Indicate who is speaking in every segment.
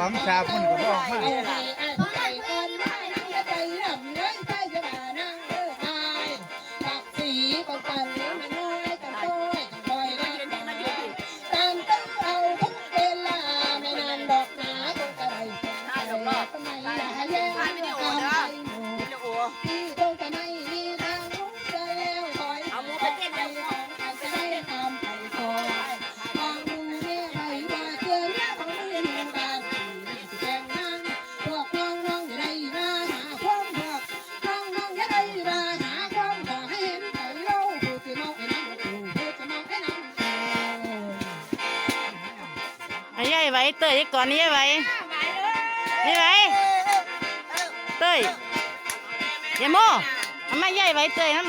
Speaker 1: ของสาบมั
Speaker 2: นก็บอกมา ไายไว้เตยก่อนนี้ไว้
Speaker 3: ยายไว้เตยยายโม
Speaker 2: ทำไมไายไว้เตยนั่น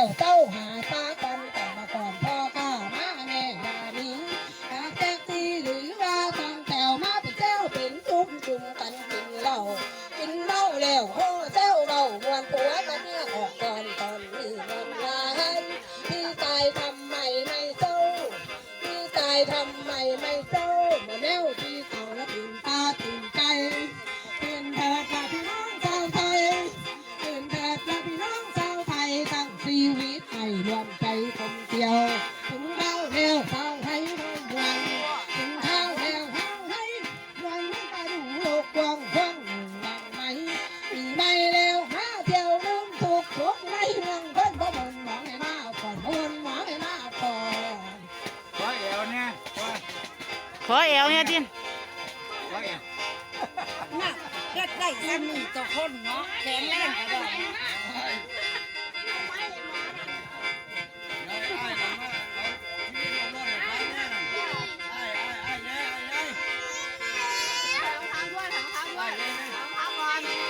Speaker 2: แล้วเจ้าหาตากันแต่มาก่อนพ่อข้ามาแง่ดานี้หาแท็กซี่หรือว่าทางแถวมาเป็นเจ้าเป็นจุ่มจุ่มกันกินเหล้ากินเหล้าแล้วโอ้เจ้าเรามวนผัวกันเนี่ยออกก่อนตอนนี้มันลาให้พี่ตายทำไมไม่เจ้าพี่ตายทำไมไม่เจ้ามาแนวพี่ อแอ
Speaker 1: วเนี่ย
Speaker 3: ดิ
Speaker 4: น่ะเฮ็ดได้ซ้ำนี่ต่อคนเนาะแข็งแรงก็ได้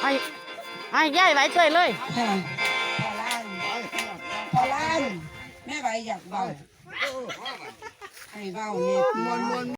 Speaker 3: ไอ้ไอ้ย่ายไหวเฉยเลย
Speaker 4: พอล้านพอล้านแม่ไหวอยากเบาให้เบาเนี่ยมวนมวน